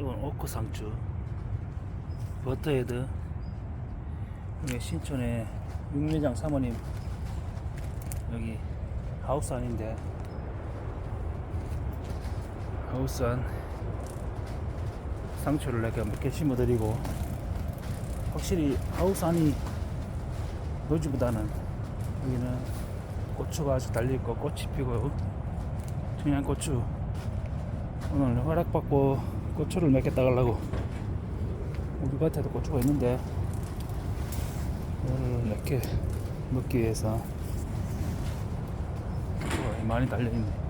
이건 오크 상추. 버터헤드. 이게 신촌의 육매장 사모님 여기 하우스 안인데. 하우스 안 상추를 이렇게 몇 개 심어드리고 확실히 하우스 안이 노지보다는 여기는 고추가 아주 달려있고 꽃이 피고 청양고추. 오늘 허락받고 고추를 몇개 따가려고 우리 밭에도 고추가 있는데 이거를 몇개 먹기 위해서 많이 달려있네